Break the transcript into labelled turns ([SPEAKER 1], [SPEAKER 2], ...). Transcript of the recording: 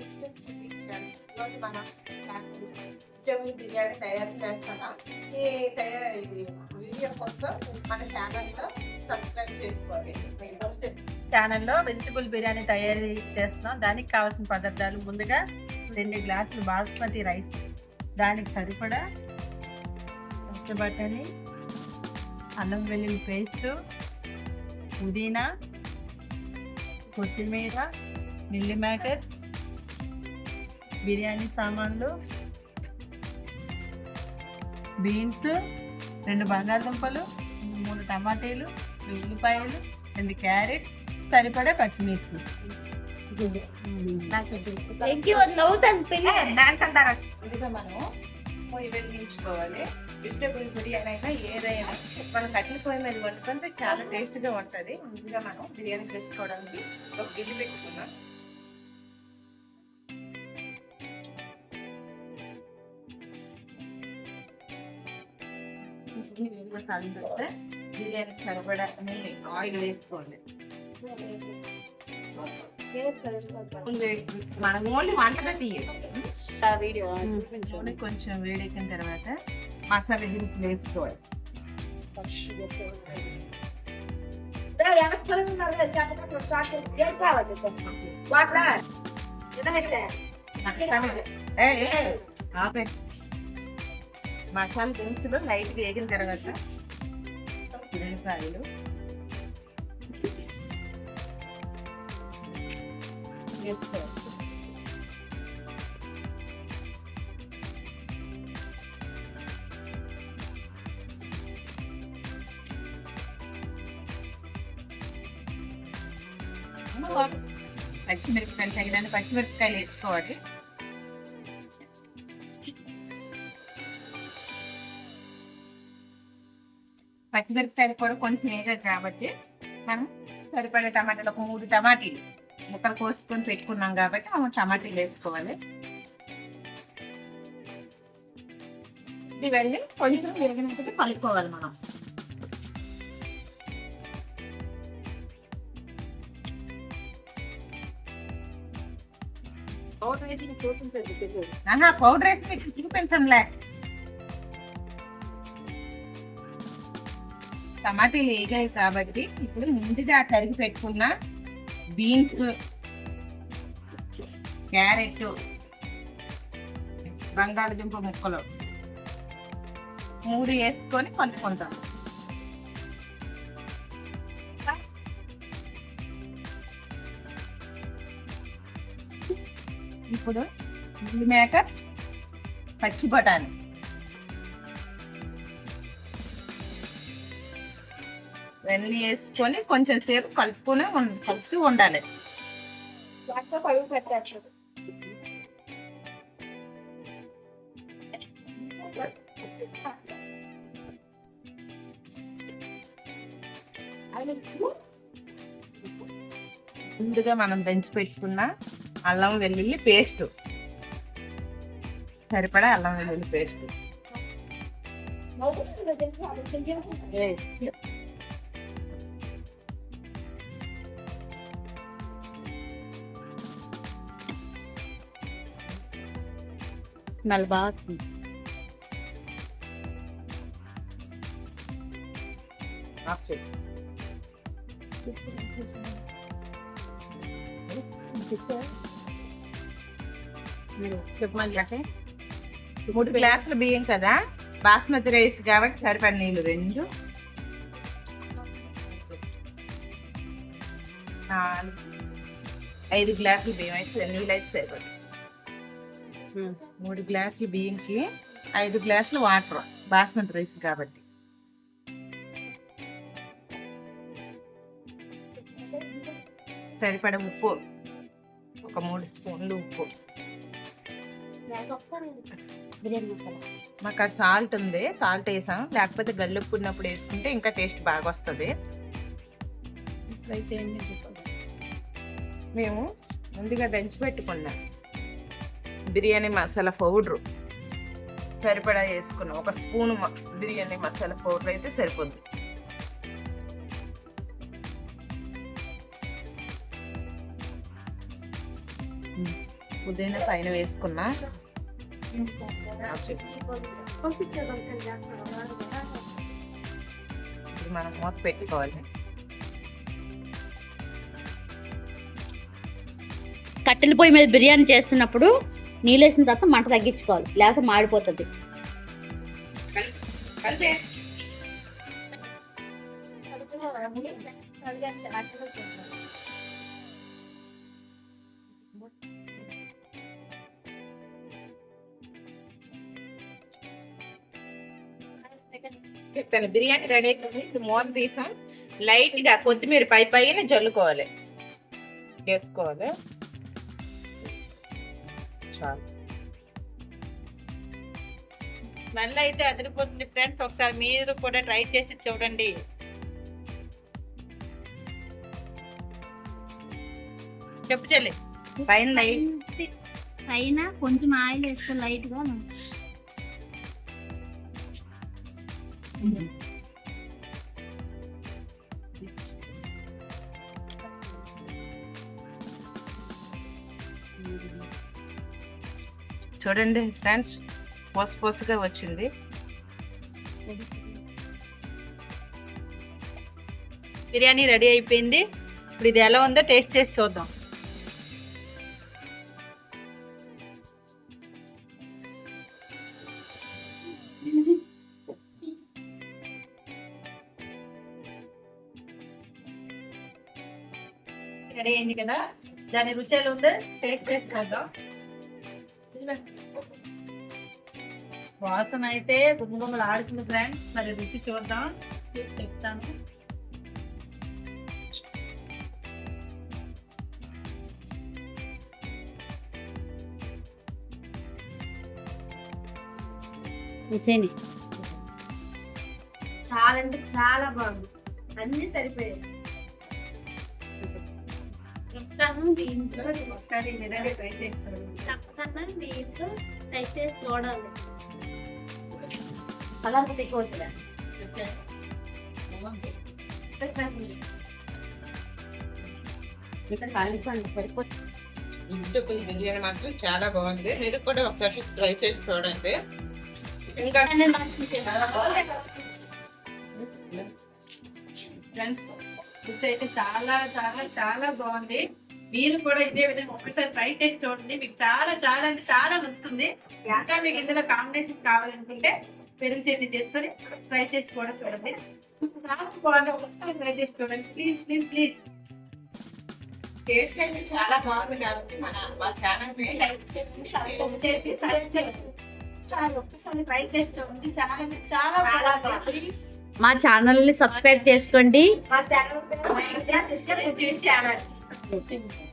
[SPEAKER 1] Sisters ఇచ్చాను ఈరోజు మనం వెజిటేబుల్ బిర్యానీ తయారు చేస్తున్నాం ఈ తయారు వీడియో కోసం మన ఛానల్లో సబ్స్క్రైబ్ చేసుకోండి.
[SPEAKER 2] ఛానల్లో వెజిటబుల్ బిర్యానీ తయారీ చేస్తున్నాం. దానికి కావాల్సిన పదార్థాలు ముందుగా రెండు గ్లాసులు బాస్మతి రైస్. దానికి సరిపడా బట్టని అల్లం వెల్లుల్లి పేస్ట్ పుదీనా కొత్తిమీర మిల్లీ మేకర్స్ బిర్యానీ సామాన్లు బీన్స్ రెండు బంగాళదుంపలు మూడు టమాటీలు ఉల్లిపాయలు రెండు క్యారెట్స్ సరిపడే పచ్చిమిర్చి.
[SPEAKER 3] ఇంకి నవ్వుతాను పిల్ల
[SPEAKER 1] ముందుగా మనం పొయ్యి వెలిగించుకోవాలి. వెజిటేబుల్ బిర్యానీ అయినా ఏదైనా మనం కట్టెల పొయ్యి మీద వండుకుంటే చాలా టేస్ట్గా ఉంటుంది. ముందుగా మనం బిర్యానీ చేసుకోవడానికి ఒక గిన్నె పెట్టుకున్నాం. తర్వాత బిర్యానీకి సరిపడా నూనె ఆయిల్ వేసుకోవాలి మనం ఓన్లీ వంటగా తీయాలి కొంచెం వేడెక్కిన తర్వాత మసాలా దినుసులు వేసుకోవాలి. మసాలా దినుసులు లైట్ వేగిన తర్వాత ఉల్లిపాయలు వేసుకోవాలి పచ్చిమిరపకాయలు తగిన పచ్చిమిరపకాయలు వేసుకోవాలి. పచ్చిమిరపకాయలు కూడా కొంచెం వేగారు కాబట్టి మనం సరిపడే టమాటాలు ఒక మూడు టమాటీలు ముక్కలు కోసుకొని పెట్టుకున్నాం కాబట్టి మనం టమాటీలు వేసుకోవాలి. ఇవన్నీ కొంచెం వేగినప్పుడు కలుపుకోవాలి మనం. ఆహా పౌడర్ వేసి మీకు చూపించంలే టమాటీలు వేగాయి కాబట్టి ఇప్పుడు ముందుగా తరిగి పెట్టుకున్న బీన్స్ క్యారెట్ బంగాళదుంప ముక్కలు మూడు వేసుకొని పంచుకుంటాం ఇప్పుడు ఉల్లి మేక పచ్చి బఠానీ. ఇవన్నీ వేసుకొని కొంచెం సేపు కలుపుకొని కలుపుతూ ఉండాలి. ముందుగా మనం దంచి పెట్టుకున్న అల్లం వెల్లుల్లి పేస్ట్. సరిపడా అల్లం వెల్లుల్లి పేస్ట్.
[SPEAKER 2] స్మెల్ బాగా
[SPEAKER 1] మూడు గ్లాసులు బియ్యం కదా? బాస్మతి రైస్ కాబట్టి సరిపడ నీళ్ళు రెండు. ఐదు గ్లాసులు బియ్యం అయితే నీళ్ళు అయితే సరిపడు మూడు గ్లాసులు బియ్యంకి ఐదు గ్లాసులు వాటర్ బాస్మతి రైస్ కాబట్టి. సరిపడ ఉప్పు ఒక మూడు స్పూన్లు ఉప్పు. మాకు అక్కడ సాల్ట్ ఉంది సాల్ట్ వేసాం లేకపోతే గల్లుప్పు ఉన్నప్పుడు వేసుకుంటే ఇంకా టేస్ట్ బాగా వస్తుంది.
[SPEAKER 2] ట్రై చేయండి
[SPEAKER 1] మేము ముందుగా దంచి పెట్టుకున్నాం. బిర్యానీ మసాలా పౌడరు సరిపడా వేసుకున్నాం. ఒక స్పూన్ బిర్యానీ మసాలా పౌడర్ అయితే సరిపోద్ది. పుదీనా పైన వేసుకున్నా. ఇప్పుడు మనం మూత పెట్టుకోవాలి.
[SPEAKER 3] కట్టెల పొయ్యి మీద బిర్యానీ చేస్తున్నప్పుడు నీళ్ళు వేసిన తర్వాత మంట తగ్గించుకోవాలి. లేకపోతే మాడిపోతుంది.
[SPEAKER 1] చెప్తాను. బిర్యానీ రెడీ అయిపోయింది. మూత తీసాం. లైట్గా కొత్తిమీర పై పైన జల్లుకోవాలి. వేసుకోవాలి. చాలు
[SPEAKER 2] స్మెల్ అయితే అదిరిపోతుంది ఫ్రెండ్స్. ఒకసారి మీరు కూడా ట్రై చేసి చూడండి. చెప్పు చెల్లి.
[SPEAKER 1] పైన లైట్
[SPEAKER 3] పైన కొంచెం ఆయిల్ వేసుకో లైట్గా
[SPEAKER 1] చూడండి ఫ్రెండ్స్ పోసు పోసుగా వచ్చింది.
[SPEAKER 2] బిర్యానీ రెడీ అయిపోయింది. ఇప్పుడు ఇది ఎలా ఉందో టేస్ట్ చేసి చూద్దాం. రెడీ అయింది కదా? దాని రుచి ఎలా ఉందో టేస్ట్ చేసి చూద్దాం. వాసన అయితే గుమ్మగుమ్మలు ఆడుతుంది ఫ్రెండ్స్ మరి రుచి చూద్దాం. చెప్తాను.
[SPEAKER 4] చాలా అంటే చాలా బాగుంది. అన్ని సరిపోయాయి.
[SPEAKER 2] చెప్తాను దీంట్లో ఒకసారి విధంగా ట్రై చేసి చూడండి
[SPEAKER 3] తప్పకుండా మీరు ట్రై చేసి చూడాలి. కలర్ ఎక్కువ అవుతుందా ఇంకా కాలిపోండి సరిపోతుంది.
[SPEAKER 1] వెజిటబుల్ బిర్యానీ మాత్రం చాలా బాగుంది. మీరు కూడా ఒకసారి ట్రై చేసి చూడండి. ఇంకా
[SPEAKER 2] ఫ్రెండ్స్ రుచి అయితే చాలా చాలా చాలా బాగుంది. మీరు కూడా ఇదే విధంగా ఒకసారి ట్రై చేసి చూడండి. మీకు చాలా చాలా అంటే చాలా నచ్చుతుంది. ఇంకా మీకు ఇందులో కాంబినేషన్ కావాలనుకుంటే పెరుగు చట్నీ చేసుకొని ట్రై చేసి కూడా చూడండి. చాలా బాగుంది ఒకసారి ట్రై చేసి చూడండి. ప్లీజ్ ప్లీజ్ ప్లీజ్
[SPEAKER 1] టేస్ట్ అయితే చాలా బాగుంది కాబట్టి మన మా ఛానల్ లైక్ చేసి
[SPEAKER 2] చాలా ఒక్కసారి ట్రై చేసి చూడండి. చాలా చాలా బాగుంది.
[SPEAKER 3] మా ఛానల్ని సబ్స్క్రైబ్ చేసుకోండి.
[SPEAKER 4] మా ఛానల్
[SPEAKER 2] సిస్టర్ ఛానల్ 有病毒